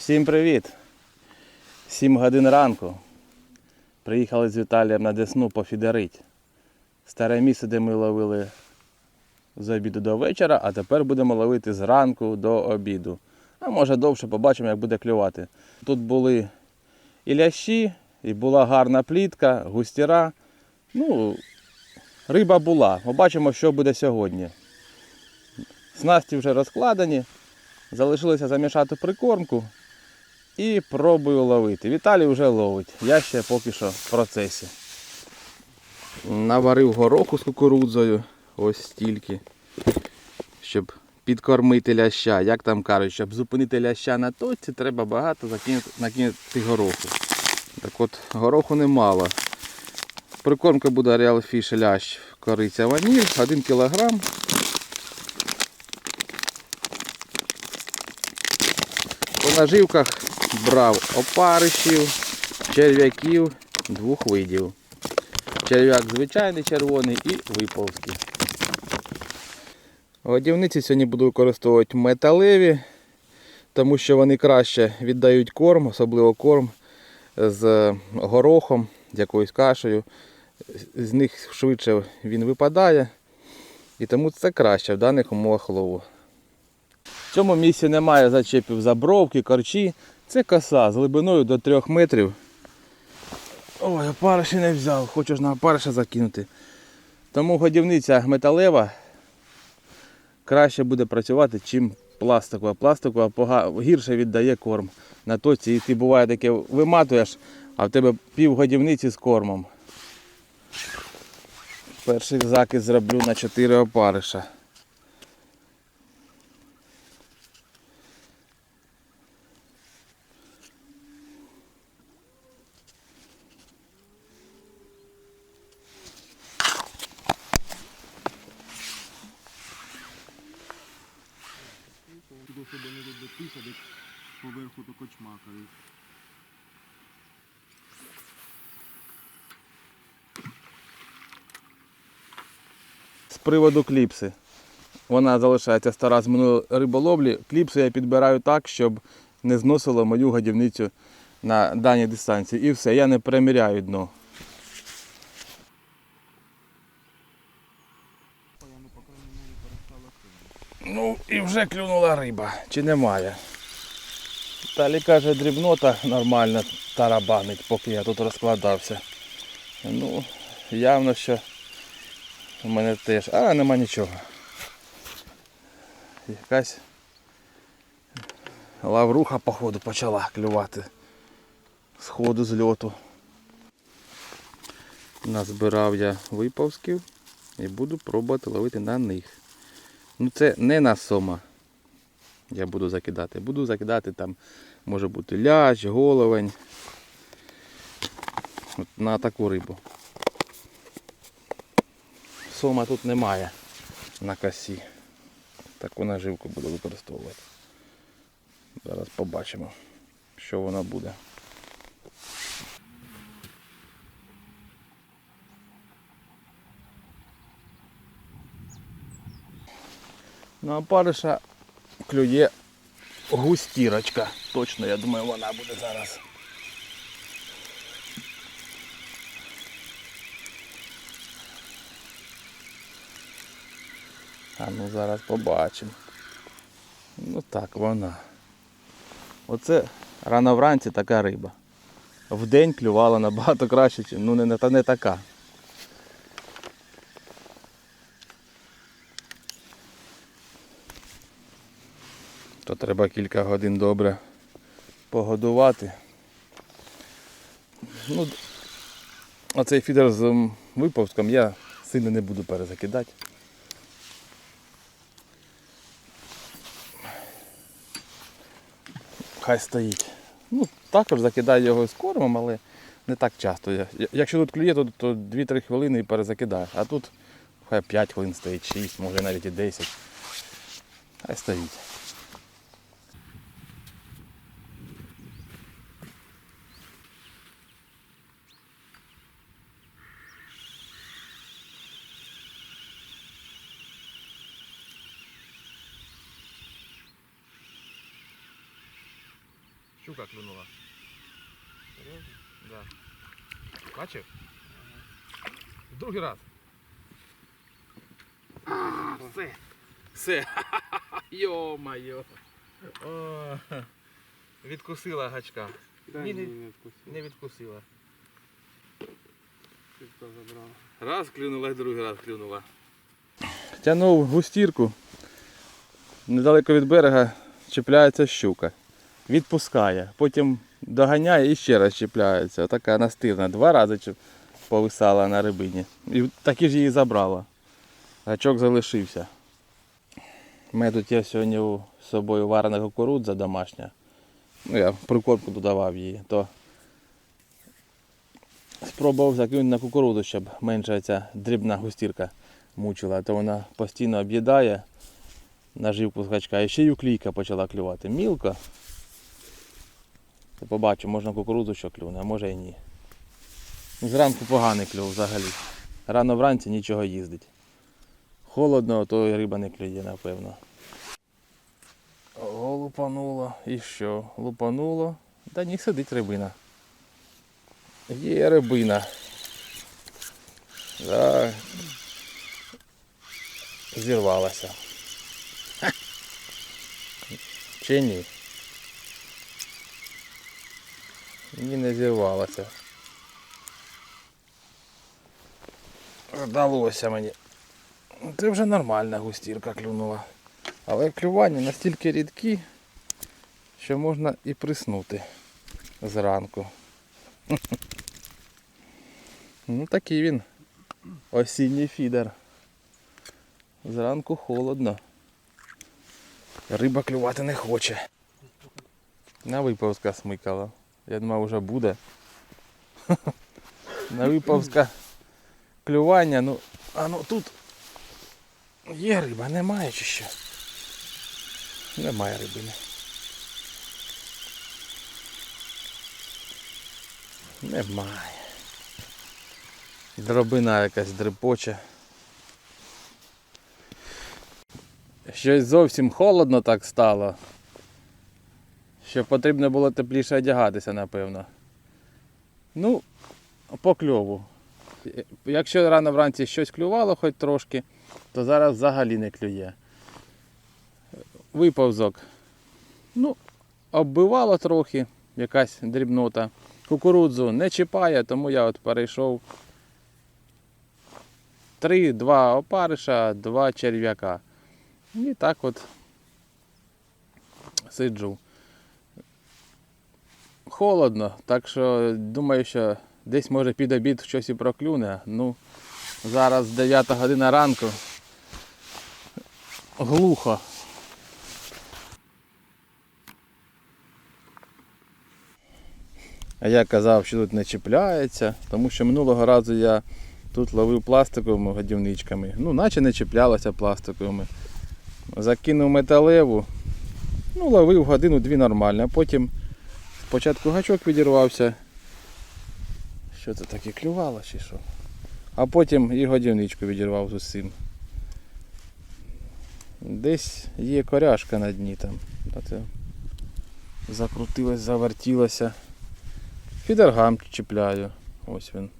Всім привіт! 7 годин ранку. Приїхали з Віталієм на Десну пофідерить. Старе місце, де ми ловили з обіду до вечора, а тепер будемо ловити зранку до обіду. А може довше побачимо, як буде клювати. Тут були і лящі, і була гарна плітка, густіра. Ну, риба була. Побачимо, що буде сьогодні. Снасті вже розкладені. Залишилося замішати прикормку і пробую ловити. Віталій вже ловить. Я ще поки що в процесі. Наварив гороху з кукурудзою. Ось стільки. Щоб підкормити ляща. Як там кажуть, щоб зупинити ляща на точці, треба багато накинути гороху. Так от гороху немало. Прикормка буде Real Fish лящ кориця ваніль, 1 кг. По наживках брав опаришів, черв'яків двох видів. Черв'як звичайний червоний і виповзький. Годівниці сьогодні буду використовувати металеві, тому що вони краще віддають корм, особливо корм з горохом, з якоюсь кашею. З них швидше він випадає. І тому це краще в даних умовах лову. В цьому місці немає зачепів забровки, корчі. Це коса з глибиною до 3 метрів. Ой, опариші не взяв, хочу ж на опариша закинути. Тому годівниця металева краще буде працювати, чим пластикова. Пластикова пога- гірше віддає корм на точці. І ти буває таке виматуєш, а в тебе пів годівниці з кормом. Перший закид зроблю на 4 опариша. Щоб не добитися, десь поверху то кочмакають. З приводу кліпси. Вона залишається стара з минулої риболовлі. Кліпсу я підбираю так, щоб не зносило мою годівницю на даній дистанції. І все, я не переміряю дно. Я, ну, по крайній мірі, перестала сильно. Ну і вже клюнула риба. Чи немає? Далі каже, дрібнота нормально тарабанить, поки я тут розкладався. Ну, явно, що в мене теж. А, нема нічого. Якась лавруха, походу, почала клювати. З ходу з льоту. Назбирав я виповзків і буду пробувати ловити на них. Ну це не на сома. Я буду закидати. Буду закидати там, може бути лящ, головень. От на таку рибу. Сома тут немає на косі. Таку наживку буду використовувати. Зараз побачимо, що вона буде. На опариша клює густірочка. Точно, я думаю, вона буде зараз. А ну зараз побачимо. Ну так, вона. Оце рано вранці така риба. Вдень клювала набагато краще, ну не, та не така. То треба кілька годин добре погодувати. Ну, оцей фідер з виповзком я сильно не буду перезакидати. Хай стоїть. Ну, також закидаю його з кормом, але не так часто. Якщо тут клює, то, то 2-3 хвилини і перезакидаю. А тут хай 5 хвилин стоїть, 6, може навіть і 10. Хай стоїть. Щука клюнула. Да. Бачив? Другий раз. Все. Все. Йо-майо. Відкусила гачка. Дай Ні, ні. мені відкусити. Не відкусила. Забрала. Раз клюнула і другий раз клюнула. Тянув густірку. Недалеко від берега чіпляється щука. Відпускає. Потім доганяє і ще раз чіпляється. Така настирна. Два рази чіп- повисала на рибині. І таки ж її забрала. Гачок залишився. У мене тут є сьогодні з собою варена кукурудза домашня. Ну, я прикормку додавав її. То спробував закинути на кукурудзу, щоб менше ця дрібна густірка мучила, то вона постійно об'їдає наживку з гачка. І ще й уклійка почала клювати. Мілко. Побачу, можна кукурудзу що клюне, а може і ні. Зранку поганий клюв взагалі. Рано вранці нічого їздить. Холодно, то і риба не клює, напевно. О, лупануло. І що? Лупануло. Та ні, сидить рибина. Є рибина. Да. Зірвалася. Ха. Чи ні? Ні, не зірвалася. Вдалося мені. Це вже нормальна густірка клюнула. Але клювання настільки рідкі, що можна і приснути зранку. Ну такий він. Осінній фідер. Зранку холодно. Риба клювати не хоче. На виповзка смикала. Я думав, вже буде. На виповзка клювання, ну, а ну тут є риба, немає чи що? Немає рибини. Немає. Дробина якась дрипоче. Щось зовсім холодно так стало. Що потрібно було тепліше одягатися, напевно. Ну, по кльову. Якщо рано вранці щось клювало хоч трошки, то зараз взагалі не клює. Виповзок. Ну, оббивало трохи, якась дрібнота. Кукурудзу не чіпає, тому я от перейшов три, два опариша, два черв'яка. І так от сиджу. Холодно, так що думаю, що десь може під обід щось і проклюне. Ну, зараз 9 година ранку. Глухо. А я казав, що тут не чіпляється, тому що минулого разу я тут ловив пластиковими годівничками. Ну, наче не чіплялося пластиковими. Закинув металеву, ну, ловив годину-дві нормально, потім спочатку гачок відірвався. Що це таке клювало чи що? А потім і годівничку відірвав з усім. Десь є коряшка на дні там. Закрутилась, завертілася. Фідергам чіпляю. Ось він.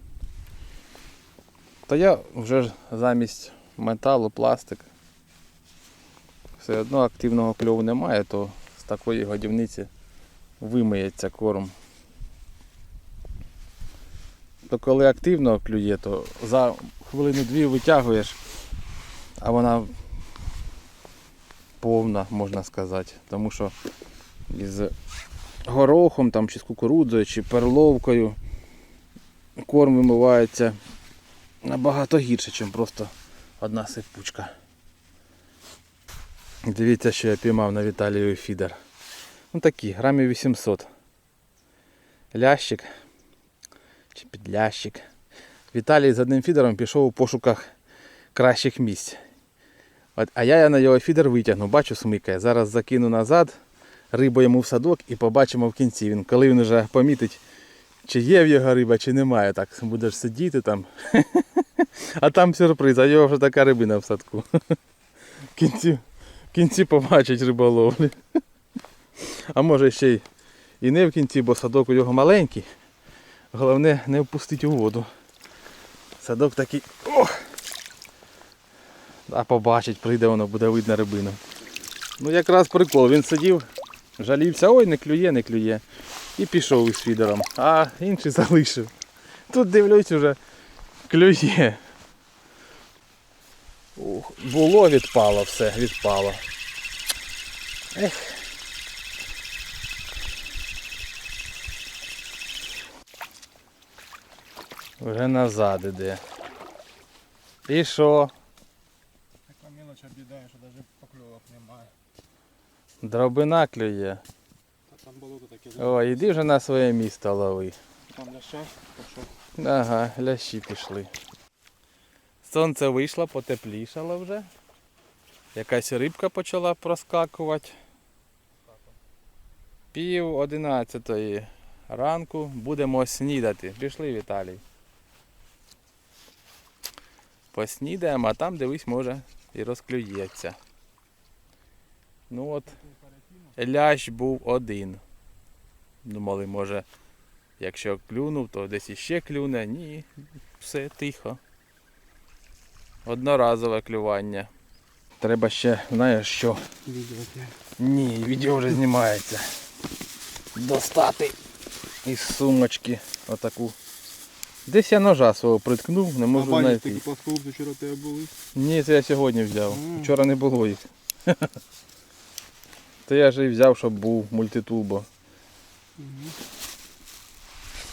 Та я вже замість металу, пластик. Все одно активного кльову немає, то з такої годівниці вимиється корм. То коли активно клює, то за хвилину-дві витягуєш, а вона повна, можна сказати. Тому що із горохом, там, чи з кукурудзою, чи перловкою корм вимивається набагато гірше, ніж просто одна сипучка. Дивіться, що я піймав на Віталію фідер. Ну такий, грамів 800. Лящик чи підлящик. Віталій з одним фідером пішов у пошуках кращих місць. От, а я на його фідер витягну, бачу, смикає. Зараз закину назад, рибу йому в садок і побачимо в кінці. Він, коли він вже помітить, чи є в його риба, чи немає. Так будеш сидіти там. А там сюрприз, а його вже така рибина в садку. В кінці, в кінці побачить риболовлі. А може ще й І не в кінці, бо садок у нього маленький. Головне не впустити у воду. Садок такий. Ох! А побачить, прийде воно, буде видно рибину. Ну якраз прикол, він сидів, жалівся, ой, не клює, не клює. І пішов із фідером, а інший залишив. Тут дивлюсь уже клює. Було, відпало все, відпало. Ех. Вже назад іде. І що? Така мілоч обідає, що навіть покльовок немає. Дробина клює. Та там болото таке. О, іди вже на своє місто лови. Там ляща, пішов. Ага, лящі пішли. Сонце вийшло, потеплішало вже. Якась рибка почала проскакувати. Пів одинадцятої ранку будемо снідати. Пішли, Віталій. Поснідаємо, а там дивись, може і розклюється. Ну от, лящ був один. Думали, може, якщо клюнув, то десь іще клюне. Ні, все тихо. Одноразове клювання. Треба ще, знаєш що? Відео. Ні, відео вже знімається. Достати із сумочки отаку. Десь я ножа свого приткнув, не можу Бачиш, знайти. такі пластовки вчора тебе були. Ні, це я сьогодні взяв. М. Вчора не було їх. То я ж і взяв, щоб був мультитулбо.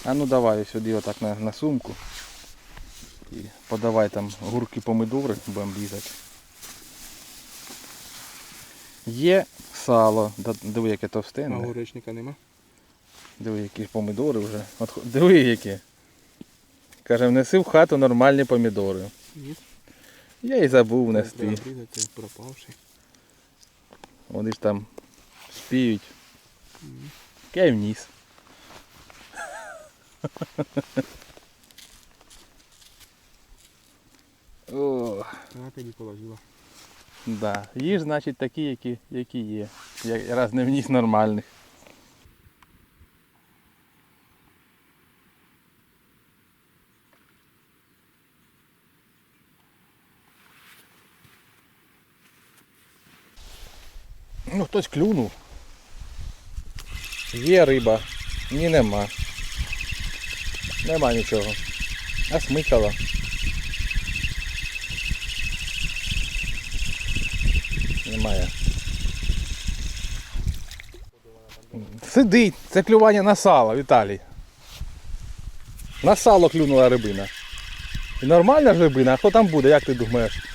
А ну давай сюди отак на, на сумку. І подавай там гурки помидори, будемо різати. Є сало. Диви, яке А горечника нема. Диви, які помидори вже. От, диви які. Каже, внеси в хату нормальні помідори. Ні. Я і забув Треба внести. пропавший. Вони ж там спіють. Я й вніс. О, да. Їж, значить, такі, які, які є. Я раз не вніс нормальних. Ну, хтось клюнув. Є риба. Ні, нема. Нема нічого. А смикала. Немає. Сидить, це клювання на сало, Віталій. На сало клюнула рибина. І нормальна ж рибина, а хто там буде, як ти думаєш?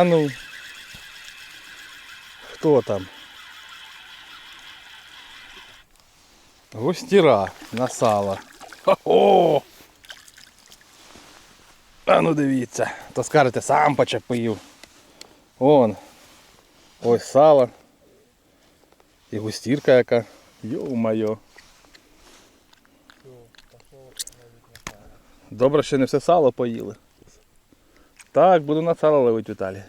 А ну. Хто там? Густіра на сало. Хо-хо! А ну дивіться, то скажете, сам почепив. Он. Ось сало. І густірка яка. Йо-моє. Добре, що не все сало поїли. Так, буду на сало ловити Віталій.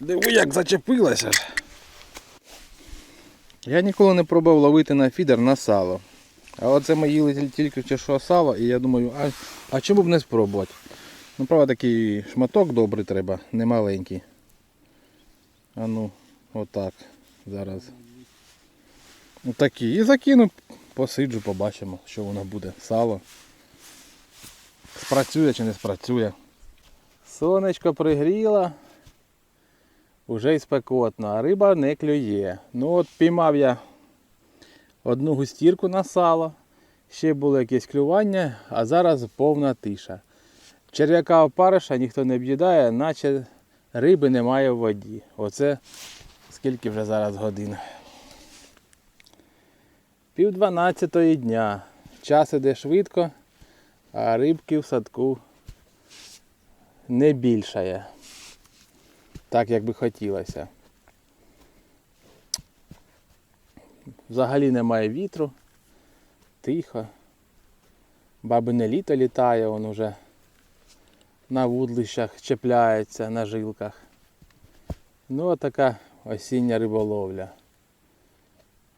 Диви, як зачепилася ж. Я ніколи не пробував ловити на фідер на сало. А оце ми їли тільки що сало, і я думаю, а, а чому б не спробувати? Ну, правда, такий шматок добрий треба, не маленький. А ну, отак. Зараз. Отакий. І закину, посиджу, побачимо, що воно буде. Сало. Спрацює чи не спрацює. Сонечко пригріло. Уже і спекотно, а риба не клює. Ну от піймав я одну густірку на сало. Ще було якесь клювання, а зараз повна тиша. Черв'яка опариша ніхто не об'їдає, наче риби немає в воді. Оце скільки вже зараз годин. Пів дванадцятої дня. Час іде швидко, а рибки в садку не більшає. Так, як би хотілося. Взагалі немає вітру, тихо. Бабине літо літає, он уже на вудлищах чіпляється, на жилках. Ну, от така осіння риболовля.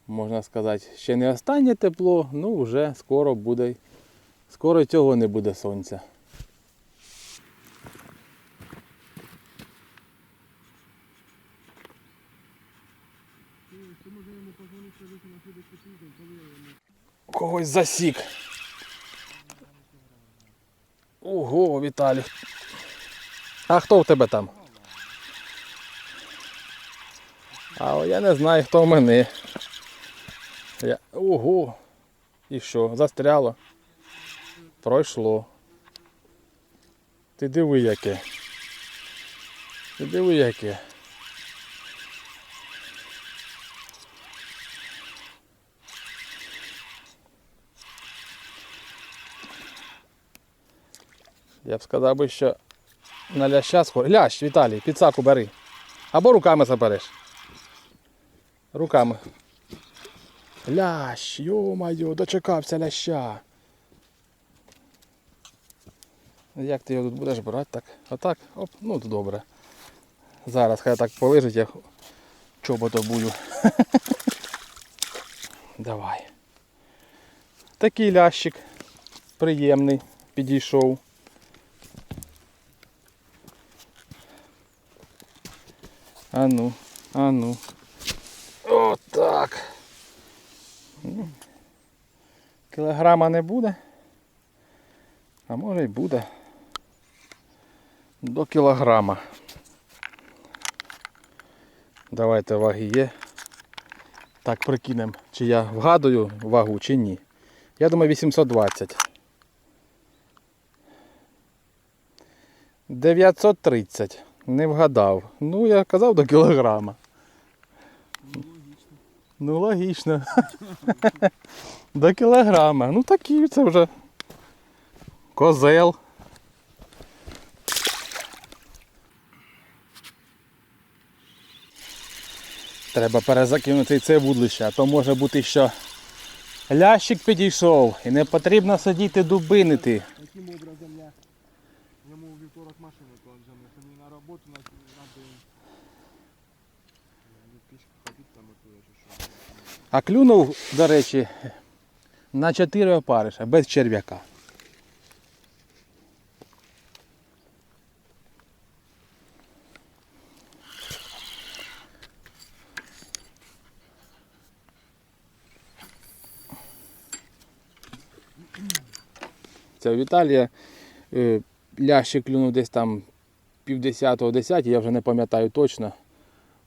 Можна сказати, ще не останнє тепло, ну вже скоро буде. Скоро цього не буде сонця. Когось засік. Ого, Віталій. А хто в тебе там? А я не знаю, хто в мене. Я... Ого. І що, застряло? Пройшло. Ти диви яке. Ти диви яке. Я б сказав би, що на ляща схож. Лящ, Віталій, підсаку бери. Або руками забереш. Руками. Лящ, йо-майо, дочекався ляща. Як ти його тут будеш брати так? Отак? Оп, ну то добре. Зараз хай так полежить, я чобото бую. Давай. Такий лящик. Приємний. Підійшов. А ну, а ну. Отак. Кілограма не буде. А може й буде. До кілограма. Давайте ваги є. Так, прикинемо, чи я вгадую вагу, чи ні. Я думаю 820. 930. Не вгадав. Ну, я казав до кілограма. Ну, логічно. до кілограма. Ну такий це вже козел. Треба перезакинути це вудлище, а то може бути, що лящик підійшов і не потрібно сидіти дубинити. Яким образом я йому у вівторок машину кладемо, якщо не на роботу, на, день. Що. А клюнув, до речі, на 4 опариша, без черв'яка. У Віталія е, лящик клюнув десь там півдесятого, десяті, я вже не пам'ятаю точно.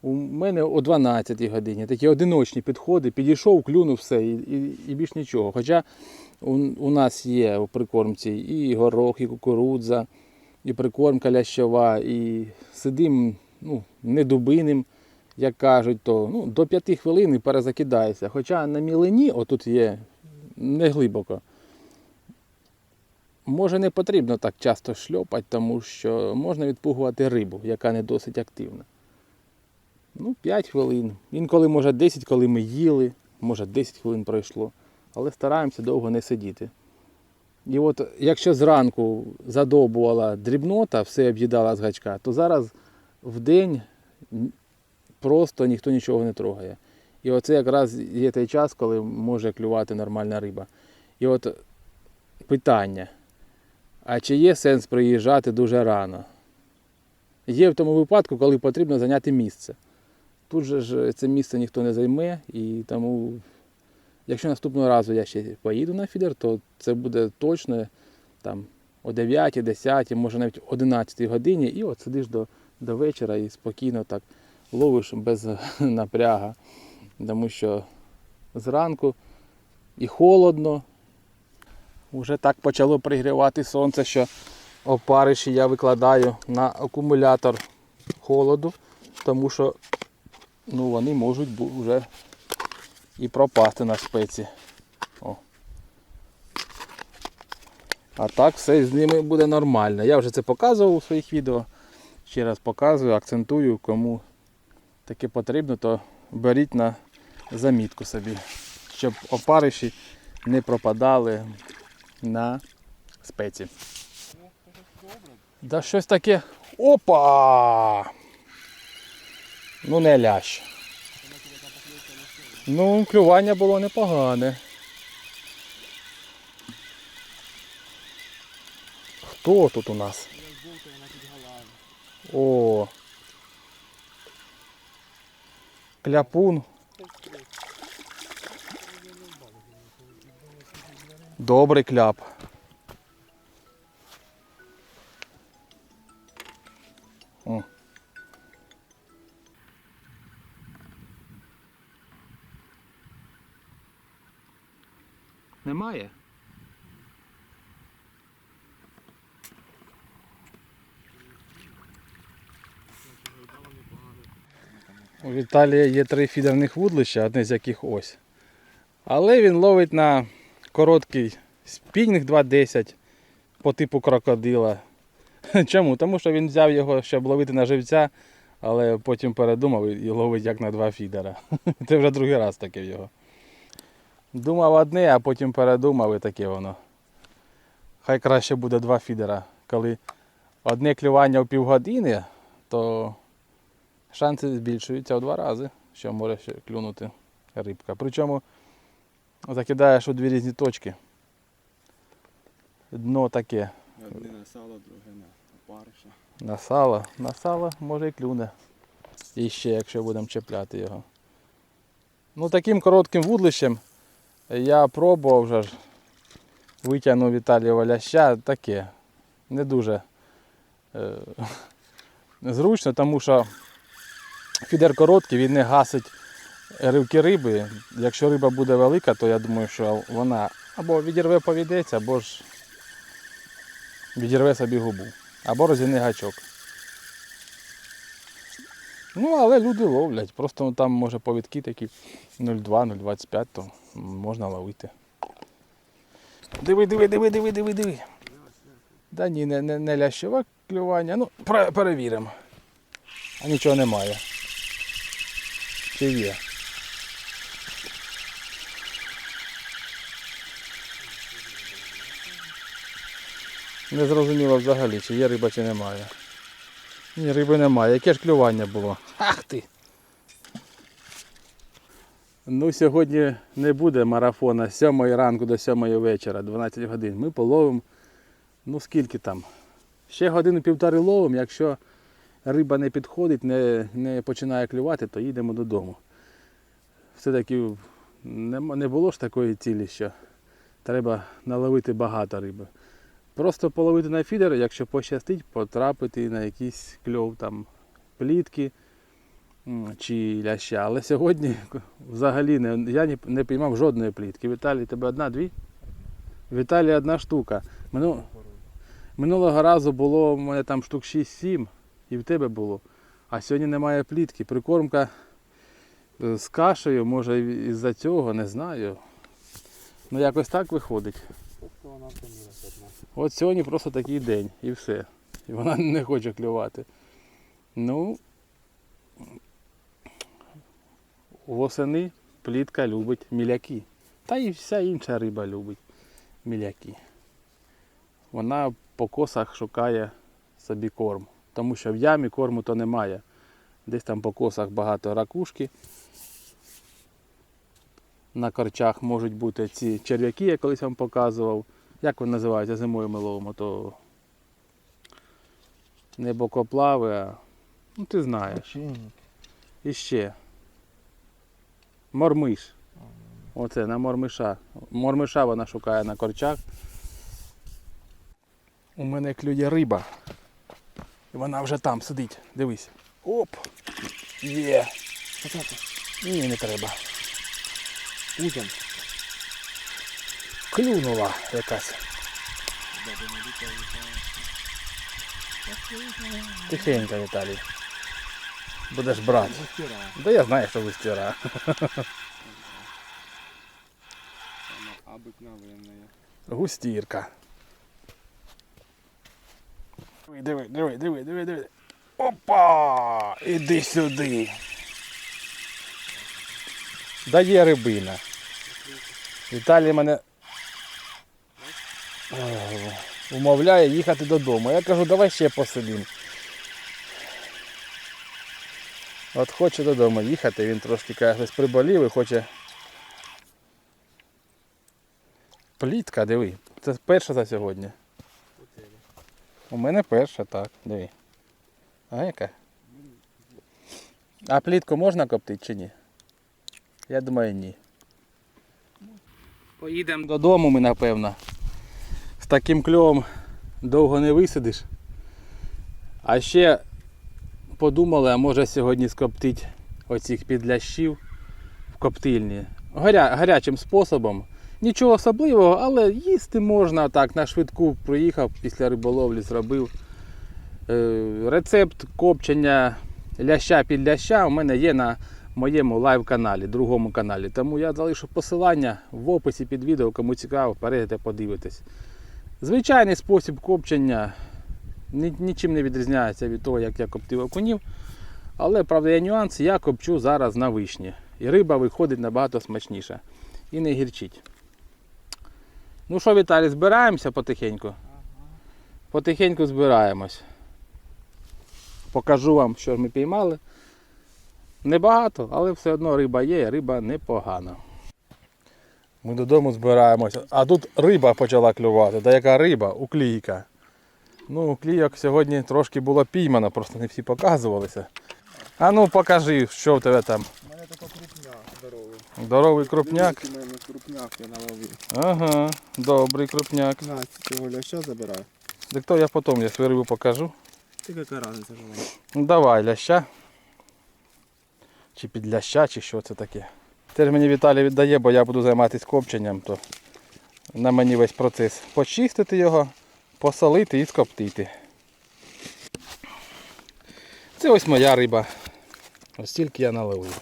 У мене о 12 годині такі одиночні підходи, підійшов, клюнув все і, і, і більш нічого. Хоча у, у нас є у прикормці і горох, і кукурудза, і прикормка лящова, і сидим ну, не дубиним, як кажуть, то ну, до 5 хвилин і перезакидається. Хоча на мілині, отут є не глибоко. Може не потрібно так часто шльопати, тому що можна відпугувати рибу, яка не досить активна. Ну, 5 хвилин. Інколи може 10, коли ми їли, може 10 хвилин пройшло. Але стараємося довго не сидіти. І от якщо зранку задовбувала дрібнота, все об'їдала з гачка, то зараз в день просто ніхто нічого не трогає. І оце якраз є той час, коли може клювати нормальна риба. І от питання. А чи є сенс приїжджати дуже рано? Є в тому випадку, коли потрібно зайняти місце. Тут же ж це місце ніхто не займе, і тому, якщо наступного разу я ще поїду на фідер, то це буде точно там о 9, 10, може навіть 11 годині, і от сидиш до, до вечора і спокійно так ловиш без напряга. Тому що зранку і холодно, вже так почало пригрівати сонце, що опариші я викладаю на акумулятор холоду, тому що ну, вони можуть вже і пропасти на спеці. О. А так все з ними буде нормально. Я вже це показував у своїх відео. Ще раз показую, акцентую, кому таке потрібно, то беріть на замітку собі, щоб опариші не пропадали на спеці. Да щось таке. Опа! Ну не лящ. Ну, клювання було непогане. Хто тут у нас? О. Кляпун. Добрий кляп. О. Немає? У Віталія є три фідерних вудлища, одне з яких ось. Але він ловить на короткий спінінг 2.10 по типу крокодила. Чому? Тому що він взяв його, щоб ловити на живця, але потім передумав і ловить як на два фідера. Це вже другий раз таке його. Думав одне, а потім передумав і таке воно. Хай краще буде два фідера. Коли одне клювання в півгодини, то шанси збільшуються в два рази, що може клюнути рибка. Причому закидаєш у дві різні точки. Дно таке. Одне на сало, друге на опариша. На сало. На сало може і клюне. І ще, якщо будемо чіпляти його. Ну таким коротким вудлищем я пробував вже ж. Витягнув Віталієва ляща таке. Не дуже е, зручно, тому що фідер короткий, він не гасить ривки риби. Якщо риба буде велика, то я думаю, що вона або відірве повідець, або ж відірве собі губу. Або розіне гачок. Ну, але люди ловлять. Просто там може повідки такі 0,2-0,25, то можна ловити. Диви, диви, диви, диви, диви, диви. Да ні, не, не, не лящове клювання. Ну, перевіримо. А нічого немає. Чи є? Не зрозуміло взагалі, чи є риба, чи немає. Ні, риби немає. Яке ж клювання було? Ах ти! Ну, сьогодні не буде марафона з 7 ранку до 7 вечора, 12 годин. Ми половимо, ну скільки там? Ще годину півтори ловимо, якщо риба не підходить, не, не починає клювати, то їдемо додому. Все-таки не, не було ж такої цілі, що треба наловити багато риби. Просто половити на фідер, якщо пощастить, потрапити на якийсь кльов там плітки чи ляща. Але сьогодні взагалі не, я не, не піймав жодної плітки. Віталій, тебе одна-дві? Віталій одна штука. Мину, минулого разу було у мене там штук 6-7 і в тебе було. А сьогодні немає плітки. Прикормка е, з кашею, може із-за цього, не знаю. Ну якось так виходить. Тобто вона втомилася одна. От сьогодні просто такий день і все. І вона не хоче клювати. Ну, восени плітка любить міляки. Та і вся інша риба любить міляки. Вона по косах шукає собі корм. Тому що в ямі корму то немає. Десь там по косах багато ракушки. На корчах можуть бути ці черв'яки, я колись вам показував. Як вони називаються зимою ми ловимо, то не бокоплави, а ну ти знаєш. І ще. Мормиш. Оце на мормиша. Мормиша вона шукає на корчах. У мене клює риба. І вона вже там сидить. Дивись. Оп! Є. Ні, не треба. Узом. Клюнула якась. Тихенько, Віталій. Будеш брати. Да я знаю, що вистира. Вона обикновенна. Густірка. Диви, диви, диви, диви, диви. Опа! Іди сюди. Дає рибина. Віталій мене умовляє їхати додому. Я кажу, давай ще посидимо. От хоче додому їхати, він трошки каже, приболів і хоче. Плітка, диви. Це перша за сьогодні. У мене перша, так, диви. А яка? А плітку можна коптити чи ні? Я думаю, ні. Поїдемо додому ми, напевно. Таким кльовом довго не висидиш. А ще подумали, а може сьогодні скоптити оцих підлящів в коптильні. Гаря, гарячим способом. Нічого особливого, але їсти можна так. На швидку приїхав після риболовлі, зробив. Е, рецепт копчення ляща під ляща у мене є на моєму лайв-каналі, другому каналі. Тому я залишу посилання в описі під відео, кому цікаво, перейдете, подивитесь. Звичайний спосіб копчення нічим не відрізняється від того, як я коптив окунів. Але, правда, є нюанс, я копчу зараз на вишні. І риба виходить набагато смачніша. І не гірчить. Ну що, Віталій, збираємося потихеньку? Потихеньку збираємось. Покажу вам, що ж ми піймали. Небагато, але все одно риба є, риба непогана. Ми додому збираємося. А тут риба почала клювати. Та яка риба? Уклійка. Ну, клійок сьогодні трошки було піймано, просто не всі показувалися. А ну покажи, що в тебе там. У мене така крупняк здоровий. Здоровий крупняк. У мене крупняк я наловив. Ага, добрий крупняк. На, цього ляща забираю. Так то я потім я свою рибу покажу. Ти яка разниця Ну давай, ляща. Чи під ляща, чи що це таке. Теж мені Віталій віддає, бо я буду займатися копченням, то на мені весь процес. Почистити його, посолити і скоптити. Це ось моя риба. Ось тільки я наловив.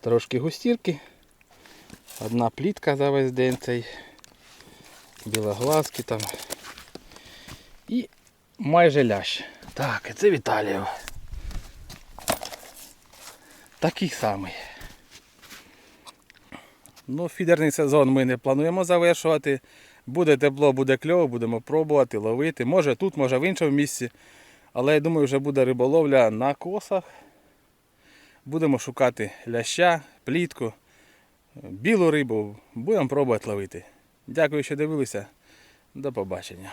Трошки густірки. Одна плітка за весь день цей. Білоглазки там. І майже лящ. Так, це Віталіїв. Такий самий. Ну, фідерний сезон ми не плануємо завершувати. Буде тепло, буде кльово, будемо пробувати, ловити. Може тут, може в іншому місці. Але я думаю, вже буде риболовля на косах. Будемо шукати ляща, плітку, білу рибу. Будемо пробувати ловити. Дякую, що дивилися. До побачення.